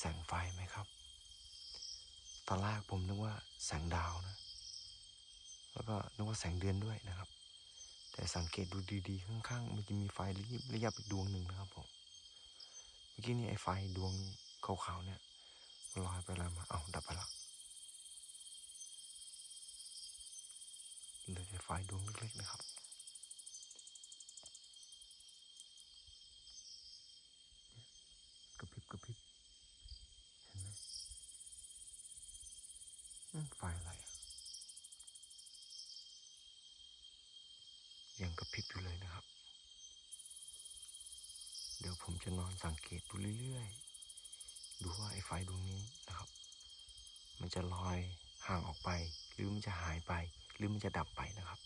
แสงไฟไหมครับ ตอนแรกผมนึกว่าแสงดาวนะ แล้วก็นึกว่าแสงเดือนด้วยนะครับ แต่สังเกตดูดีๆ ข้างๆ มันจะมีไฟระยิบระยับอีกดวงหนึ่งนะครับผม เมื่อกี้นี้ไอ้ไฟดวงขาวๆเนี่ยลอยไปแล้วมา เอาดับไปละเหลือแต่ไฟดวงเล็กๆนะครับกระพริบกระพริบ เห็นไหมอืม ไฟอะไรยังกระพริบอยู่เลยนะครับ เดี๋ยวผมจะนอนสังเกตดูเรื่อยๆ ดูว่าไอ้ไฟดวงนี้นะครับ มันจะลอยห่างออกไป หรือมันจะหายไป หรือมันจะดับไปนะครับ